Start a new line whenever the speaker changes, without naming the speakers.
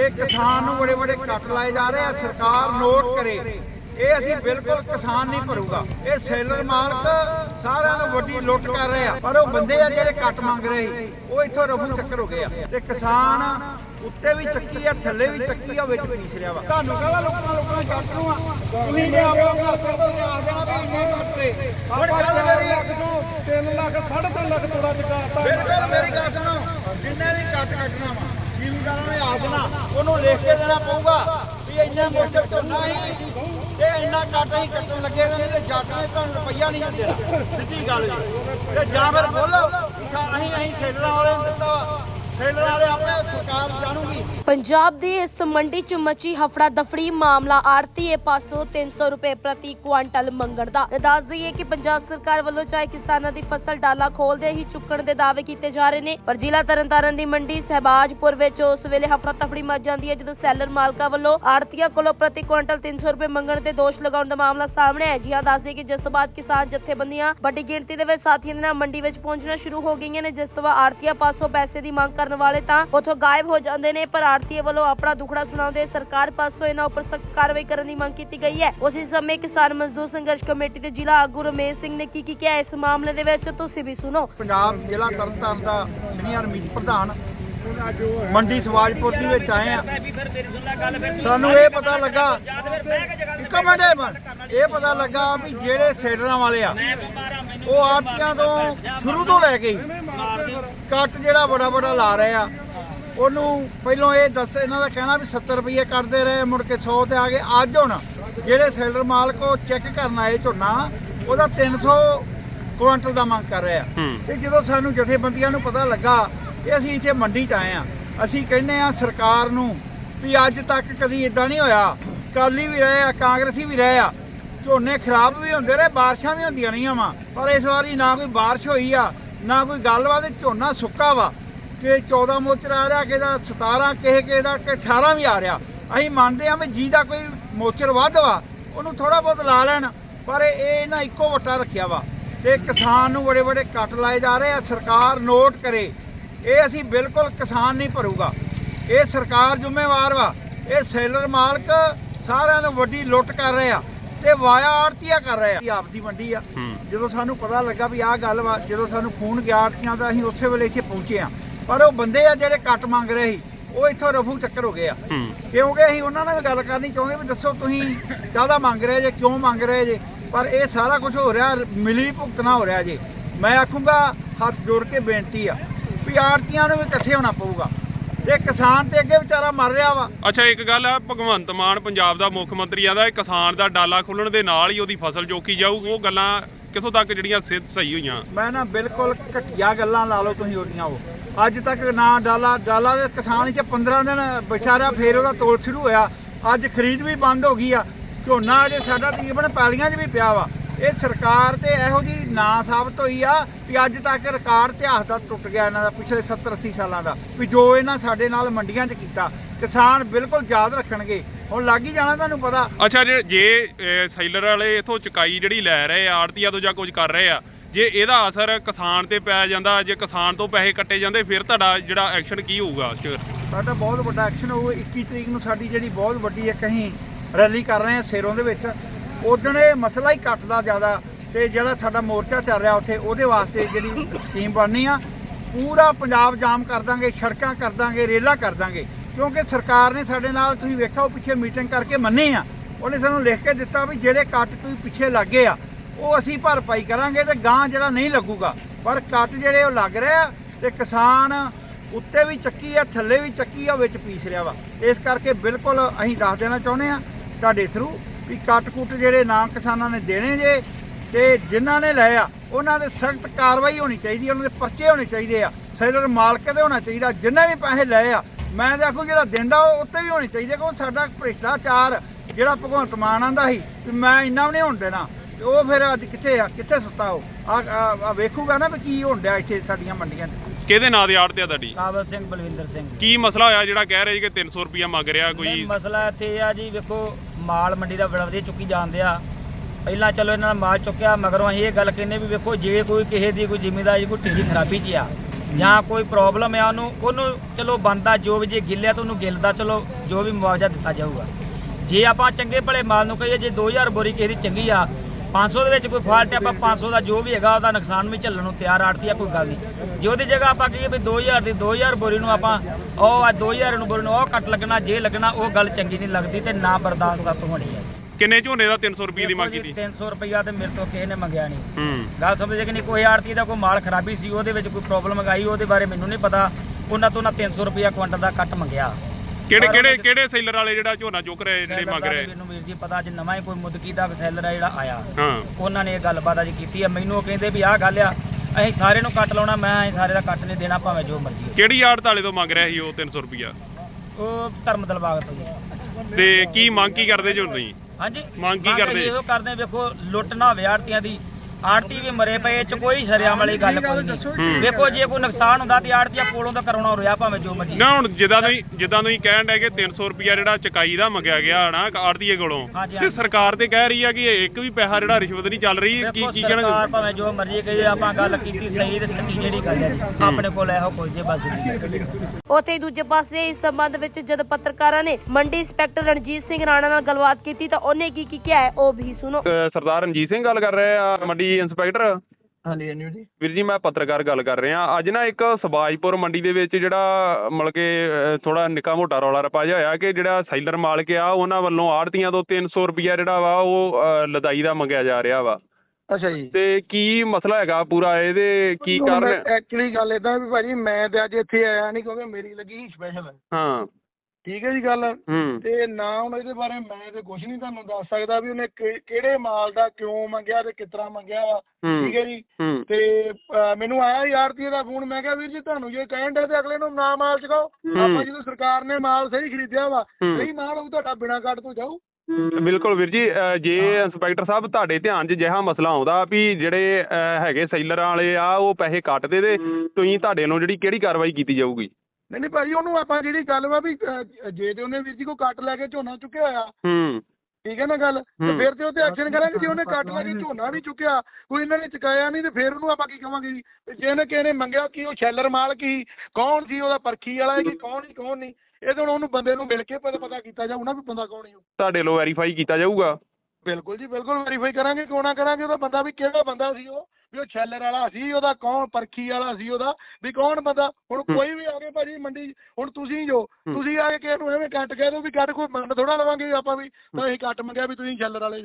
ਤੇ ਕਿਸਾਨ ਨੂੰ ਬੜੇ ਬੜੇ ਕੱਟ ਲਾਏ ਜਾ ਰਹੇ ਆ ਸਰਕਾਰ ਨੋਟ ਕਰੇ। ਇਹ ਅਸੀਂ ਬਿਲਕੁਲ ਕਿਸਾਨ ਨਹੀਂ ਭਰੂਗਾ। ਇਹ ਸੇਲਰ ਮਾਲਕ ਸਾਰਿਆਂ ਨੂੰ ਵੱਡੀ ਲੁੱਟ ਕਰ ਰਹੇ ਆ। ਪਰ ਉਹ ਬੰਦੇ ਆ ਜਿਹੜੇ ਕੱਟ ਮੰਗ ਰਹੇ ਉਹ ਇੱਥੋਂ ਰਫੂ ਚੱਕਰ ਹੋ ਗਏ ਆ। ਤੇ ਕਿਸਾਨ ਉੱਤੇ ਵੀ ਚੱਕੀ ਆ ਥੱਲੇ ਵੀ ਚੱਕੀ ਆ ਵਿੱਚ ਪੀਸ ਰਿਹਾ ਵਾ। ਤੁਹਾਨੂੰ ਕਹਦਾ ਲੋਕਾਂ ਲੋਕਾਂ ਜੱਟ ਨੂੰ ਆ ਤੁਸੀਂ ਜੇ ਆਪਣੇ ਹੱਥਾਂ ਤੋਂ ਤੇ ਆ ਜਾਣਾ ਵੀ ਇੰਨੇ ਕੱਟੇ ਹੁਣ ਗੱਲ ਮੇਰੀ
3 ਲੱਖ 3.5 ਲੱਖ ਤੋੜਾ ਚੁਕਾਤਾ
ਬਿਲਕੁਲ ਮੇਰੀ ਗੱਲ ਸੁਣੋ। ਜਿੰਨੇ ਵੀ ਕੱਟ ਕੱਟਣਾ ਵਾ ਜ਼ਿਮੀਂਦਾਰਾਂ ਨੇ ਆ ਉਹਨੂੰ ਲਿਖ ਕੇ ਦੇਣਾ ਪਊਗਾ ਵੀ ਇੰਨਾ ਮੋਟਰ ਝੋਨਾ ਹੀ ਤੇ ਇੰਨਾ ਕੱਟ ਹੀ ਕੱਟਣ ਲੱਗੇ ਨੇ, ਤੇ ਜੱਟ ਨੇ ਤੁਹਾਨੂੰ ਰੁਪਈਆ ਨਹੀਂ ਦੇਣਾ। ਸਿੱਧੀ ਗੱਲ ਜੀ। ਤੇ ਜਾਂ ਫਿਰ ਬੋਲੋ ਅਸੀਂ ਅਸੀਂ ਸੇਲਰਾਂ ਵਾਲੇ ਨੂੰ ਦਿੱਤਾ ਵਾ। ਵਾਲੇ ਆਪੇ ਸਰਕਾਰ
ਪੰਜਾਬ ਦੀ ਇਸ ਮੰਡੀ 'ਚ ਮਚੀ ਹਫੜਾ ਦਫੜੀ ਮਾਮਲਾ ਆੜਤੀਏ ਪਾਸੋਂ 300 ਰੁਪਏ ਪ੍ਰਤੀ ਕੁਆਂਟਲ ਮੰਗਣ ਦਾ। ਦੱਸ ਦਈਏ ਕਿ ਪੰਜਾਬ ਸਰਕਾਰ ਵੱਲੋਂ ਚਾਹੇ ਕਿਸਾਨਾਂ ਦੀ ਫਸਲ ਡਾਲਾ ਖੋਲਦੇ ਹੀ ਚੁੱਕਣ ਦੇ ਦਾਅਵੇ ਕੀਤੇ ਜਾ ਰਹੇ ਨੇ, ਪਰ ਜ਼ਿਲ੍ਹਾ ਤਰਨਤਾਰਨ ਦੀ ਮੰਡੀ ਸਹਿਬਾਜਪੁਰ ਵਿੱਚ ਉਸ ਵੇਲੇ ਹਫੜਾ ਤਫੜੀ ਮਚ ਜਾਂਦੀ ਹੈ, ਜਦੋਂ ਸੈਲਰ ਮਾਲਕਾਂ ਵੱਲੋਂ ਆੜਤੀਆਂ ਕੋਲੋਂ ਪ੍ਰਤੀ ਕੁਆਂਟਲ 300 ਰੁਪਏ ਮੰਗਣ ਦੇ ਦੋਸ਼ ਲਗਾਉਣ ਦਾ ਮਾਮਲਾ ਸਾਹਮਣੇ ਆਇਆ ਜੀ ਹਾਂ, ਦੱਸ ਦਈਏ ਕਿ ਜਿਸ ਤੋਂ ਬਾਅਦ ਕਿਸਾਨ ਜਥੇਬੰਦੀਆਂ ਵੱਡੀ ਗਿਣਤੀ ਦੇ ਵਿੱਚ ਸਾਥੀਆਂ ਦੇ ਨਾਲ ਮੰਡੀ ਵਿੱਚ ਪਹੁੰਚਣਾ ਸ਼ੁਰੂ ਹੋ ਗਈਆਂ ਨੇ, ਜਿਸ ਤੋਂ ਬਾਅਦ ਆੜਤੀਆਂ ਪਾਸੋਂ ਪੈਸੇ ਦੀ ਮੰਗ ਕਰਨ ਵਾਲੇ ਤਾਂ ਉੱਥੋਂ ਗਾਇਬ ਹੋ ਜਾਂਦੇ ਨੇ, ਪਰ ਆੜਤੀਏ ਵੱਲੋਂ ਆਪਣਾ ਦੁਖੜਾ ਸੁਣਾਉਂਦੇ ਸਰਕਾਰ ਪਾਸੋਂ ਇਹਨਾਂ ਉੱਪਰ ਸਖਤ ਕਾਰਵਾਈ ਕਰਨ ਦੀ ਮੰਗ ਕੀਤੀ ਗਈ ਹੈ। ਉਸੇ ਸਮੇਂ ਕਿਸਾਨ ਮਜ਼ਦੂਰ ਸੰਘਰਸ਼ ਕਮੇਟੀ ਦੇ ਜ਼ਿਲ੍ਹਾ ਆਗੂ ਰਮੇਸ਼ ਸਿੰਘ ਨੇ ਕੀ ਕੀ ਕਿਹਾ? ਇਸ ਮਾਮਲੇ ਦੇ ਵਿੱਚ ਤੁਸੀਂ ਵੀ ਸੁਣੋ।
ਪੰਜਾਬ ਜ਼ਿਲ੍ਹਾ ਤਰਨਤਾਰਨ ਦਾ ਸੀਨੀਅਰ ਮੀਤ ਪ੍ਰਧਾਨ ਮੰਡੀ ਸਵਾਜਪੁਰ ਦੇ ਵਿੱਚ ਆਏ ਆ ਸਾਨੂੰ ਇਹ ਪਤਾ ਲੱਗਾ ਇੱਕ ਇਹ ਪਤਾ ਲੱਗਾ ਵੀ ਜਿਹੜੇ ਸੇਡਰਾਂ ਵਾਲੇ ਆ, ਉਹ ਆੜਤੀਆਂ ਤੋਂ ਸ਼ੁਰੂ ਤੋਂ ਲੈ ਕੇ ਕੱਟ ਜਿਹੜਾ ਬੜਾ ਬੜਾ ਲਾ ਰਹੇ ਆ। ਉਹਨੂੰ ਪਹਿਲਾਂ ਇਹ ਦੱਸ ਇਹਨਾਂ ਦਾ ਕਹਿਣਾ ਵੀ 70 ਰੁਪਏ ਕੱਟਦੇ ਰਹੇ ਮੁੜ ਕੇ 100 ਤੇ ਆ ਗਏ। ਅੱਜ ਹੁਣ ਜਿਹੜੇ ਸੇਲਰ ਮਾਲਕ ਉਹ ਚੈੱਕ ਕਰਨ ਆਏ ਝੋਨਾ ਉਹਦਾ 300 ਕੁਆਂਟਲ ਦਾ ਮੰਗ ਕਰ ਰਹੇ। ਤੇ ਜਦੋਂ ਸਾਨੂੰ ਜਥੇਬੰਦੀਆਂ ਨੂੰ ਪਤਾ ਲੱਗਾ ਕਿ ਅਸੀਂ ਇੱਥੇ ਮੰਡੀ 'ਚ ਆਏ ਆ ਅਸੀਂ ਕਹਿੰਦੇ ਆ ਸਰਕਾਰ ਨੂੰ ਵੀ ਅੱਜ ਤੱਕ ਕਦੀ ਇਦਾਂ ਨਹੀਂ ਹੋਇਆ। ਕਾਲੀ ਵੀ ਰਹੇ ਆ ਕਾਂਗਰਸੀ ਵੀ ਰਹੇ ਆ। ਝੋਨੇ ਖਰਾਬ ਵੀ ਹੁੰਦੇ ਰਹੇ ਬਾਰਿਸ਼ਾਂ ਵੀ ਹੁੰਦੀਆਂ ਰਹੀਆਂ ਵਾ। ਪਰ ਇਸ ਵਾਰੀ ਨਾ ਕੋਈ ਬਾਰਿਸ਼ ਹੋਈ ਆ ਨਾ ਕੋਈ ਗੱਲਬਾਤ ਝੋਨਾ ਸੁੱਕਾ ਵਾ। ਕਿ 14 ਮੋਚਰ ਆ ਰਿਹਾ ਕਿਹਦਾ 17 ਕਿਸੇ ਕਿਸੇ ਦਾ ਕਿ 18 ਵੀ ਆ ਰਿਹਾ। ਅਸੀਂ ਮੰਨਦੇ ਆ ਵੀ ਜਿਹਦਾ ਕੋਈ ਮੋਚਰ ਵੱਧ ਵਾ ਉਹਨੂੰ ਥੋੜਾ ਬਹੁਤ ਲਾ ਲੈਣ ਪਰ ਇਹ ਇਹਨਾਂ ਇੱਕੋ ਵਟਾ ਰੱਖਿਆ ਵਾ। ਤੇ ਕਿਸਾਨ ਨੂੰ ਬੜੇ ਬੜੇ ਕੱਟ ਲਾਏ ਜਾ ਰਹੇ ਆ ਸਰਕਾਰ ਨੋਟ ਕਰੇ। ਇਹ ਅਸੀਂ ਬਿਲਕੁਲ ਕਿਸਾਨ ਨਹੀਂ ਭਰੂਗਾ। ਇਹ ਸਰਕਾਰ ਜ਼ਿੰਮੇਵਾਰ ਵਾ। ਇਹ ਸੇਲਰ ਮਾਲਕ ਸਾਰਿਆਂ ਨੂੰ ਵੱਡੀ ਲੁੱਟ ਕਰ ਰਹੇ ਆ ਤੇ ਵਾਇਆ ਆੜਤੀਆ ਕਰ ਰਹੇ ਆ। ਇਹ ਆਪਦੀ ਮੰਡੀ ਆ। ਜਦੋਂ ਸਾਨੂੰ ਪਤਾ ਲੱਗਾ ਵੀ ਆਹ ਗੱਲ ਵਾ ਜਦੋਂ ਸਾਨੂੰ ਫੋਨ ਗਿਆ ਆੜਤੀਆਂ ਦਾ ਅਸੀਂ ਉਸੇ ਵੇਲੇ ਇੱਥੇ ਪਹੁੰਚੇ ਆ। ਪਰ ਉਹ ਬੰਦੇ ਆ ਜਿਹੜੇ ਕੱਟ ਮੰਗ ਰਹੇ ਸੀ ਉਹ ਇੱਥੋਂ ਰਫੂ ਚੱਕਰ ਹੋ ਗਏ ਆ ਕਿਉਂਕਿ ਅਸੀਂ ਉਹਨਾਂ ਨਾਲ ਵੀ ਗੱਲ ਕਰਨੀ ਚਾਹੁੰਦੇ ਵੀ ਦੱਸੋ ਤੁਸੀਂ ਕਾਹਦਾ ਮੰਗ ਰਹੇ ਜੇ ਕਿਉਂ ਮੰਗ ਰਹੇ ਜੇ? ਪਰ ਇਹ ਸਾਰਾ ਕੁਝ ਹੋ ਰਿਹਾ ਮਿਲੀ ਭੁਗਤਣਾ ਹੋ ਰਿਹਾ ਜੇ। ਮੈਂ ਆਖੂੰਗਾ ਹੱਥ ਜੋੜ ਕੇ ਬੇਨਤੀ ਆ ਵੀ ਆੜਤੀਆਂ ਨੂੰ ਵੀ ਇਕੱਠੇ ਹੋਣਾ ਪਊਗਾ। ਤੇ ਕਿਸਾਨ ਤੇ ਅੱਗੇ ਵਿਚਾਰਾ ਮਰ ਰਿਹਾ ਵਾ।
ਅੱਛਾ ਇੱਕ ਗੱਲ ਆ ਭਗਵੰਤ ਮਾਨ ਪੰਜਾਬ ਦਾ ਮੁੱਖ ਮੰਤਰੀ ਆਂਦਾ ਇਹ ਕਿਸਾਨ ਦਾ ਡਾਲਾ ਖੁੱਲਣ ਦੇ ਨਾਲ ਹੀ ਉਹਦੀ ਫਸਲ ਜੋਕੀ ਜਾਊ ਉਹ ਗੱਲਾਂ ਕਿੱਥੋਂ ਤੱਕ ਜਿਹੜੀਆਂ ਸਹੀ ਹੋਈਆਂ?
ਮੈਂ ਨਾ ਬਿਲਕੁਲ ਘਟੀਆ ਗੱਲਾਂ ਲਾ ਲਓ ਤੁਸੀਂ ਉਹਦੀਆਂ ਉਹ। ਅੱਜ ਤੱਕ ਨਾ ਡਾਲਾ ਡਾਲਾ ਦੇ ਕਿਸਾਨ ਇੱਥੇ 15 ਦਿਨ ਬੈਠਾ ਫੇਰ ਉਹਦਾ ਤੋਲ ਸ਼ੁਰੂ ਹੋਇਆ। ਅੱਜ ਖਰੀਦ ਵੀ ਬੰਦ ਹੋ ਗਈ ਆ। ਝੋਨਾ ਅਜੇ ਸਾਡਾ ਤਕਰੀਬਨ ਪੈਲੀਆਂ 'ਚ ਵੀ ਪਿਆ ਵਾ। ਇਹ ਸਰਕਾਰ ਤੇ ਇਹੋ ਜੀ ਨਾ ਸਾਬਤ ਹੋਈ ਆ ਵੀ ਅੱਜ ਤੱਕ ਰਿਕਾਰਡ ਇਤਿਹਾਸ ਦਾ ਟੁੱਟ ਗਿਆ ਇਹਨਾਂ ਦਾ ਪਿਛਲੇ 70 80 ਸਾਲਾਂ ਦਾ। ਵੀ ਜੋ ਇਹਨਾਂ ਸਾਡੇ ਨਾਲ ਮੰਡੀਆਂ 'ਚ ਕੀਤਾ, ਕਿਸਾਨ ਬਿਲਕੁਲ ਯਾਦ ਰੱਖਣਗੇ। ਹੁਣ ਲੱਗ ਹੀ ਜਾਣਾ ਤੁਹਾਨੂੰ ਪਤਾ।
ਅੱਛਾ, ਜੇ ਸੈਲਰ ਵਾਲੇ ਇਥੋਂ ਚੁਕਾਈ ਜਿਹੜੀ ਲੈ ਰਹੇ ਆ, ਆੜਤੀਆਂ ਤੋਂ ਜਾਂ ਕੁਝ ਕਰ ਰਹੇ ਆ ਜੇ ਇਹਦਾ ਅਸਰ ਕਿਸਾਨ ਤੇ ਪੈ ਜਾਂਦਾ, ਜੇ ਕਿਸਾਨ ਤੋਂ ਪੈਸੇ ਕੱਟੇ ਜਾਂਦੇ, ਫਿਰ ਤੁਹਾਡਾ ਜਿਹੜਾ ਐਕਸ਼ਨ ਕੀ ਹੋਊਗਾ
ਸਾਡਾ ਬਹੁਤ ਵੱਡਾ ਐਕਸ਼ਨ ਹੋਊ 21 ਤਰੀਕ ਨੂੰ ਸਾਡੀ ਜਿਹੜੀ ਬਹੁਤ ਵੱਡੀ ਇੱਕ ਅਸੀਂ ਰੈਲੀ ਕਰ ਰਹੇ ਹਾਂ ਸੇਰੋਂ ਦੇ ਵਿੱਚ। ਉਦੋਂ ਇਹ ਮਸਲਾ ਹੀ ਕੱਟਦਾ ਜ਼ਿਆਦਾ ਤੇ ਜਿਹੜਾ ਸਾਡਾ ਮੋਰਚਾ ਚੱਲ ਰਿਹਾ ਉੱਥੇ, ਉਹਦੇ ਵਾਸਤੇ ਜਿਹੜੀ ਸਕੀਮ ਬਣਨੀ ਆ, ਪੂਰਾ ਪੰਜਾਬ ਜਾਮ ਕਰ ਦਾਂਗੇ, ਸੜਕਾਂ ਕਰ ਦਾਂਗੇ, ਰੇਲਾਂ ਕਰ ਦਾਂਗੇ। ਕਿਉਂਕਿ ਸਰਕਾਰ ਨੇ ਸਾਡੇ ਨਾਲ, ਤੁਸੀਂ ਵੇਖਿਆ ਉਹ ਪਿੱਛੇ ਮੀਟਿੰਗ ਕਰਕੇ ਮੰਨੇ ਆ। ਉਹਨੇ ਸਾਨੂੰ ਲਿਖ ਕੇ ਦਿੱਤਾ ਵੀ ਜਿਹੜੇ ਕੱਟ ਕੋਈ ਪਿੱਛੇ ਲੱਗੇ ਆ ਉਹ ਅਸੀਂ ਭਰਪਾਈ ਕਰਾਂਗੇ ਤੇ ਗਾਂ ਜਿਹੜਾ ਨਹੀਂ ਲੱਗੂਗਾ। ਪਰ ਕੱਟ ਜਿਹੜੇ ਉਹ ਲੱਗ ਰਹੇ ਆ ਤੇ ਕਿਸਾਨ ਉੱਤੇ ਵੀ ਚੱਕੀ ਆ ਥੱਲੇ ਵੀ ਚੱਕੀ ਆ ਵਿੱਚ ਪੀਸ ਰਿਹਾ ਵਾ। ਇਸ ਕਰਕੇ ਬਿਲਕੁਲ ਅਸੀਂ ਦੱਸ ਦੇਣਾ ਚਾਹੁੰਦੇ ਆ ਤੁਹਾਡੇ ਥਰੂ ਵੀ ਕੱਟ-ਕੁੱਟ ਜਿਹੜੇ ਨਾ ਕਿਸਾਨਾਂ ਨੇ ਦੇਣੇ ਜੇ ਤੇ ਜਿਨ੍ਹਾਂ ਨੇ ਲਏ ਆ ਉਹਨਾਂ ਦੇ ਸਖਤ ਕਾਰਵਾਈ ਹੋਣੀ ਚਾਹੀਦੀ ਆ, ਉਹਨਾਂ ਦੇ ਪਰਚੇ ਹੋਣੇ ਚਾਹੀਦੇ ਆ। ਸੈਲਰ ਮਾਲਕ ਦੇ ਹੋਣਾ ਚਾਹੀਦਾ ਜਿੰਨੇ ਵੀ ਪੈਸੇ ਲਏ ਆ ਮੈਂ ਤਾਂ ਆਖੂ ਜਿਹੜਾ ਦਿੰਦਾ ਉਹ ਉੱਤੇ ਵੀ ਹੋਣੀ ਚਾਹੀਦੀ ਆ, ਕਿਉਂਕਿ ਸਾਡਾ ਭ੍ਰਿਸ਼ਟਾਚਾਰ ਜਿਹੜਾ ਭਗਵੰਤ ਮਾਨ ਆਂਦਾ ਸੀ ਵੀ ਮੈਂ ਇੰਨਾ ਵੀ ਨਹੀਂ ਹੋਣ ਦੇਣਾ। ਤੇ ਉਹ ਫਿਰ ਅੱਜ ਕਿੱਥੇ ਆ? ਕਿੱਥੇ ਸੁੱਤਾ ਉਹ? ਆ ਆ ਵੇਖੂਗਾ ਨਾ ਵੀ ਕੀ ਹੋਣ ਡਿਆ ਇੱਥੇ ਸਾਡੀਆਂ ਮੰਡੀਆਂ 'ਚ।
ਕਿਹਦੇ ਨਾਂ ਦੇ ਆੜਤੀਆ ਤੁਹਾਡੀ?
ਕਾਬਲ ਸਿੰਘ ਬਲਵਿੰਦਰ ਸਿੰਘ।
ਕੀ ਮਸਲਾ ਹੋਇਆ ਜਿਹੜਾ ਕਹਿ ਰਹੇ ਜੀ ਕਿ 300 ਰੁਪਿਆ ਮੰਗ ਰਿਹਾ ਕੋਈ?
ਨਹੀਂ, ਮਸਲਾ ਇੱਥੇ ਇਹ ਆ ਜੀ ਵੇਖੋ ਮਾਲ ਮੰਡੀ ਦਾ ਬੜਾ ਵਧੀਆ ਚੁੱਕੀ ਜਾਂਦੇ ਆ। ਪਹਿਲਾਂ ਚਲੋ ਇਹਨਾਂ ਨੇ ਮਾਲ ਚੁੱਕਿਆ ਮਗਰੋਂ ਅਸੀਂ ਇਹ ਗੱਲ ਕਹਿੰਦੇ ਵੀ ਵੇਖੋ ਜੇ ਕੋਈ ਕਿਸੇ ਦੀ ਕੋਈ ਜ਼ਿਮੀਦਾਰੀ ਕੋਈ ਢੀਲੀ ਖਰਾਬੀ ਚ ਆ ਜਾਂ ਕੋਈ ਪ੍ਰੋਬਲਮ ਆ ਉਹਨੂੰ ਉਹਨੂੰ ਚਲੋ ਬੰਦਾ ਜੋ ਵੀ ਜੇ ਗਿੱਲਿਆ ਤਾਂ ਉਹਨੂੰ ਗਿੱਲਦਾ ਚਲੋ ਜੋ ਵੀ ਮੁਆਵਜ਼ਾ ਦਿੱਤਾ ਜਾਊਗਾ। ਜੇ ਆਪਾਂ ਚੰਗੇ ਭਲੇ ਮਾਲ ਨੂੰ ਕਹੀਏ ਜੇ 2000 ਬੋਰੀ ਕਿਸੇ ਦੀ ਚੰਗੀ ਆ 500 ਦੇ ਵਿੱਚ ਕੋਈ ਫਾਲਟ ਹੈ ਆਪਾਂ 500 ਦਾ ਜੋ ਵੀ ਹੈਗਾ ਉਹਦਾ ਨੁਕਸਾਨ ਵੀ ਝੱਲਣ ਨੂੰ ਤਿਆਰ ਆੜਤੀ ਆ ਕੋਈ ਗੱਲ ਨਹੀਂ। ਜੇ ਉਹਦੀ ਜਗ੍ਹਾ ਆਪਾਂ ਕਹੀਏ ਵੀ 2000 ਦੀ 2000 ਬੋਰੀ ਨੂੰ ਆਪਾਂ ਉਹ ਆ 2000 ਨੂੰ ਬੋਰੀ ਨੂੰ ਉਹ ਕੱਟ ਲੱਗਣਾ ਜੇ ਲੱਗਣਾ ਉਹ ਗੱਲ ਚੰਗੀ ਨਹੀਂ ਲੱਗਦੀ ਤੇ ਨਾ ਬਰਦਾਸ਼ਤ ਸਾਤੋਂ ਹੋਣੀ ਹੈ।
ਕਿੰਨੇ ਝੋਨੇ ਦਾ 300 ਰੁਪਏ ਦੀ ਮੰਗ
ਜੀ, 300 ਰੁਪਈਆ ਤੇ ਮੇਰੇ ਤੋਂ ਕਿਸੇ ਨੇ ਮੰਗਿਆ ਨਹੀਂ। ਗੱਲ ਸਮਝੇ ਕਿ ਨਹੀਂ ਕੋਈ ਆੜਤੀ ਦਾ ਕੋਈ ਮਾਲ ਖਰਾਬੀ ਸੀ ਉਹਦੇ ਵਿੱਚ ਕੋਈ ਪ੍ਰੋਬਲਮ ਆਈ ਉਹਦੇ ਬਾਰੇ ਮੈਨੂੰ ਨਹੀਂ ਪਤਾ। ਉਹਨਾਂ ਤੋਂ ਨਾ 300 ਰੁਪਈਆ ਕੁਇੰਟਲ ਦਾ ਕੱਟ ਮੰਗਿਆ।
ਕਿਹੜੇ ਕਿਹੜੇ ਕਿਹੜੇ ਸੇਲਰ ਵਾਲੇ ਜਿਹੜਾ ਝੋਨਾ ਚੁੱਕ ਰਹੇ ਜਿਹੜੇ ਮੰਗ ਰਹੇ?
ਮੈਨੂੰ ਵੀਰ ਜੀ ਪਤਾ ਅੱਜ ਨਵਾਂ ਹੀ ਕੋਈ ਮੁਦਕੀ ਦਾ ਸੈਲਰ ਆ ਜਿਹੜਾ ਆਇਆ।
ਹਾਂ।
ਉਹਨਾਂ ਨੇ ਇਹ ਗੱਲਬਾਤ ਅੱਜ ਕੀਤੀ ਆ। ਮੈਨੂੰ ਉਹ ਕਹਿੰਦੇ ਵੀ ਆਹ ਗੱਲ ਆ ਅਸੀਂ ਸਾਰੇ ਨੂੰ ਕੱਟ ਲਾਉਣਾ ਮੈਂ ਅਸੀਂ ਸਾਰੇ ਦਾ ਕੱਟ ਨਹੀਂ ਦੇਣਾ ਭਾਵੇਂ ਜੋ ਮਰਜ਼ੀ।
ਕਿਹੜੀ ਆੜਤ ਵਾਲੇ ਤੋਂ ਮੰਗ ਰਿਹਾ ਸੀ ਉਹ 300 ਰੁਪਿਆ
ਉਹ ਧਰਮ ਦਲਬਾਗ ਤੋਂ ਜੀ।
ਤੇ ਕੀ ਮੰਗ ਕੀ ਕਰਦੇ ਜੋ ਨਹੀਂ
ਹਾਂਜੀ
ਮੰਗ ਕੀ ਕਰਦੇ?
ਇਹੋ ਕਰਦੇ ਵੇਖੋ ਲੁੱਟ ਨਾ ਹੋਵੇ ਆੜਤੀਆਂ ਦੀ। ਆੜਤੀ ਵੀ ਮਰੇ ਪਏ ਇਹ ਚ ਕੋਈ ਸ਼ਰਿਆਮ ਵਾਲੀ ਗੱਲ ਕੋਈ ਨਹੀਂ। ਵੇਖੋ ਜੇ ਕੋਈ ਨੁਕਸਾਨ ਹੁੰਦਾ ਤੇ ਆੜਤੀਆਂ ਕੋਲੋਂ ਤਾਂ ਕਰਾਉਣਾ ਰਿਹਾ ਭਾਵੇਂ ਜੋ ਮਰਜ਼ੀ।
ਨਾ ਹੁਣ ਜਿੱਦਾਂ ਤੁਸੀਂ ਜਿੱਦਾਂ ਤੁਸੀਂ ਕਹਿਣ ਡਏ ਕਿ 300 ਰੁਪਿਆ ਜਿਹੜਾ ਚਕਾਈ ਦਾ ਮੰਗਿਆ ਗਿਆ ਨਾ ਆੜਤੀਏ ਕੋਲੋਂ
ਹਾਂਜੀ,
ਤੇ
ਹਾਂਜੀ।
ਸਰਕਾਰ ਤੇ ਕਹਿ ਰਹੀ ਆ ਕਿ ਇੱਕ ਵੀ ਪੈਸਾ ਜਿਹੜਾ ਰਿਸ਼ਵਤ ਨਹੀਂ ਚੱਲ ਰਹੀ ਕੀ
ਵੇਖੋ
ਕੀ ਕਹਿਣਾ
ਸਰਕਾਰ ਭਾਵੇਂ ਜੋ ਮਰਜ਼ੀ ਕਹੇ ਆਪਾਂ ਗੱਲ ਕੀਤੀ ਸਹੀ ਤੇ ਸੱਚੀ ਜਿਹੜੀ ਗੱਲ ਹੈ ਜੀ। ਆਪਣੇ ਕੋਲ ਇਹੋ ਕੋਈ ਜੇ ਬਸ
ਉੱਥੇ ਹੀ ਦੂਜੇ ਪਾਸੇ ਇਸ ਸੰਬੰਧ ਵਿੱਚ ਜਦ ਪੱਤਰਕਾਰਾਂ ਨੇ ਮੰਡੀ ਇੰਸਪੈਕਟਰ ਰਣਜੀਤ ਸਿੰਘ ਰਾਣਾ ਨਾਲ ਗੱਲਬਾਤ ਕੀਤੀ ਤਾਂ ਉਹਨੇ ਕੀ ਕੀ ਕਿਹਾ ਹੈ ਉਹ ਵੀ ਸੁਣੋ।
ਸਰਦਾਰ ਰਣਜੀਤ ਸਿੰਘ ਗੱਲ ਕਰ ਰਹੇ ਆ ਮੰਡੀ ਇੰਸਪੈਕਟਰ?
ਹਾਂਜੀ ਹਾਂਜੀ ਜੀ।
ਵੀਰ ਜੀ ਮੈਂ ਪੱਤਰਕਾਰ ਗੱਲ ਕਰ ਰਿਹਾ। ਅੱਜ ਨਾ ਇੱਕ ਸਬਾਜਪੁਰ ਮੰਡੀ ਦੇ ਵਿੱਚ ਜਿਹੜਾ ਮਤਲਬ ਕਿ ਥੋੜਾ ਨਿੱਕਾ ਮੋਟਾ ਰੌਲਾ ਰੱਪਾ ਜਿਹਾ ਹੋਇਆ ਕਿ ਜਿਹੜਾ ਸੈਲਰ ਮਾਲਕ ਆ ਉਹਨਾਂ ਵੱਲੋਂ ਆੜਤੀਆਂ ਤੋਂ 300 ਰੁਪਿਆ ਜਿਹੜਾ ਵਾ ਉਹ ਲਦਾਈ ਦਾ ਮੰਗਿਆ ਜਾ ਰਿਹਾ ਵਾ।
ਅੱਛਾ ਜੀ।
ਤੇ ਕੀ ਮਸਲਾ ਹੈਗਾ ਪੂਰਾ? ਇਹਦੇ ਕੀ ਕਾਰਨ?
ਐਕਚੁਅਲੀ ਗੱਲ ਇਦਾਂ ਵੀ ਭਾਜੀ ਮੈਂ ਤੇ ਅੱਜ ਇੱਥੇ ਆਇਆ ਨਹੀਂ ਕਿਉਂਕਿ ਮੇਰੀ ਲੱਗੀ ਸੀ ਸਪੈਸ਼ਲ
ਹਾਂ।
ਠੀਕ ਹੈ ਜੀ ਗੱਲ? ਤੇ ਨਾ ਹੁਣ ਇਹਦੇ ਬਾਰੇ ਮੈਂ ਤੇ ਕੁਝ ਨਹੀਂ ਤੁਹਾਨੂੰ ਦੱਸ ਸਕਦਾ ਵੀ ਉਹਨੇ ਕਿਹੜੇ ਮਾਲ ਦਾ ਕਿਉਂ ਮੰਗਿਆ ਤੇ ਕਿਸ ਤਰ੍ਹਾਂ ਮੰਗਿਆ। ਵਾ ਠੀਕ ਹੈ ਜੀ? ਤੇ ਮੈਨੂੰ ਆਇਆ ਯਾਰ ਤੀ ਦਾ ਫੋਨ ਮੈਂ ਕਿਹਾ ਵੀਰ ਜੀ ਤੁਹਾਨੂੰ ਜੇ ਕਹਿਣ ਦੇ ਤੇ ਅਗਲੇ ਨੂੰ ਨਾ ਮਾਲ ਚਕਾਓ। ਆਪਾਂ ਜਦੋਂ ਸਰਕਾਰ ਨੇ ਮਾਲ ਸਹੀ ਖਰੀਦਿਆ ਵਾ। ਸਹੀ ਮਾਲ ਉਹ ਤੁਹਾਡਾ ਬਿਨਾ ਕੱਟ ਤੋਂ ਜਾਊ।
ਬਿਲਕੁਲ ਵੀਰ ਜੀ ਜੇ ਇੰਸਪੈਕਟਰ ਸਾਹਿਬ ਤੁਹਾਡੇ ਧਿਆਨ 'ਚ ਜਿਹਾ ਮਸਲਾ ਆਉਂਦਾ ਵੀ ਜਿਹੜੇ ਹੈਗੇ ਸੈਲਰਾਂ ਵਾਲੇ ਆ ਉਹ ਪੈਸੇ ਕੱਟਦੇ ਤੇ ਤੁਸੀਂ ਤੁਹਾਡੇ ਨੂੰ ਜਿਹੜੀ ਕਿਹੜੀ ਕਾਰਵਾਈ ਕੀਤੀ ਜਾਊਗੀ?
ਨਹੀਂ ਨਹੀਂ ਭਾਜੀ ਉਹਨੂੰ ਆਪਾਂ ਜਿਹੜੀ ਗੱਲ ਵਾ ਵੀ ਜੇ ਤੇ ਉਹਨੇ ਵੀਰ ਜੀ ਕੋ ਕੱਟ ਲੈ ਕੇ ਝੋਨਾ ਚੁੱਕਿਆ ਹੋਇਆ
ਹੂੰ।
ਠੀਕ ਹੈ ਨਾ ਗੱਲ? ਤੇ
ਹੂੰ।
ਫਿਰ ਤੇ ਉਹ ਤੇ ਐਕਸ਼ਨ ਕਰਾਂਗੇ ਜੇ ਉਹਨੇ ਕੱਟ ਲੈ ਕੇ ਝੋਨਾ ਨਹੀਂ ਚੁੱਕਿਆ ਕੋਈ ਇਹਨਾਂ ਨੇ ਚੁਕਾਇਆ ਨਹੀਂ ਤੇ ਫਿਰ ਉਹਨੂੰ ਆਪਾਂ ਕੀ ਕਵਾਂਗੇ ਜੀ? ਤੇ ਜੇ ਇਹਨੇ ਕਿਸੇ ਨੇ ਮੰਗਿਆ ਕਿ ਉਹ ਸ਼ੈਲਰ ਮਾਲ ਕੀ ਕੌਣ ਸੀ ਉਹਦਾ ਪਰਖੀ ਵਾਲਾ ਹੈ ਕਿ ਕੌਣ ਸੀ ਕੌਣ ਨਹੀਂ? ਇਹ ਤਾਂ ਹੁਣ ਉਹਨੂੰ ਬੰਦੇ ਨੂੰ ਮਿਲ ਕੇ ਪਤਾ ਪਤਾ ਕੀਤਾ ਜਾਊ ਨਾ ਵੀ ਬੰਦਾ ਕੌਣ ਹੈ ਉਹ।
ਤੁਹਾਡੇ ਲੋ ਵੈਰੀਫਾਈ ਕੀਤਾ ਜਾਊਗਾ?
ਬਿਲਕੁਲ ਜੀ ਬਿਲਕੁਲ ਵੈਰੀਫਾਈ ਕਰਾਂਗੇ ਕਿਉਂ ਨਾ ਕਰਾਂਗੇ ਉਹਦਾ ਬੰਦਾ ਵੀ ਕਿਹੜਾ ਬੰਦਾ ਸੀ ਉਹ? ਵੀ ਉਹ ਛੈਲਰ ਵਾਲਾ ਸੀ ਉਹਦਾ ਕੌਣ ਪਰਖੀ ਵਾਲਾ ਸੀ ਉਹਦਾ ਵੀ ਕੌਣ ਬੰਦਾ? ਹੁਣ ਕੋਈ ਵੀ ਆ ਕੇ ਭਾਜੀ ਮੰਡੀ ਹੁਣ ਤੁਸੀਂ ਜੋ ਤੁਸੀਂ ਆ ਕੇ ਕਿਸੇ ਨੂੰ ਐਵੇਂ ਕੱਟ ਕਹਿ ਦਿਓ ਵੀ ਕੱਟ ਕੋਈ ਮੰਨ ਥੋੜਾ ਲਵਾਂਗੇ ਆਪਾਂ ਵੀ ਤਾਂ ਅਸੀਂ ਕੱਟ ਮੰਗਿਆ ਵੀ ਤੁਸੀਂ ਛੈਲਰ ਵਾਲੇ ਜੋ।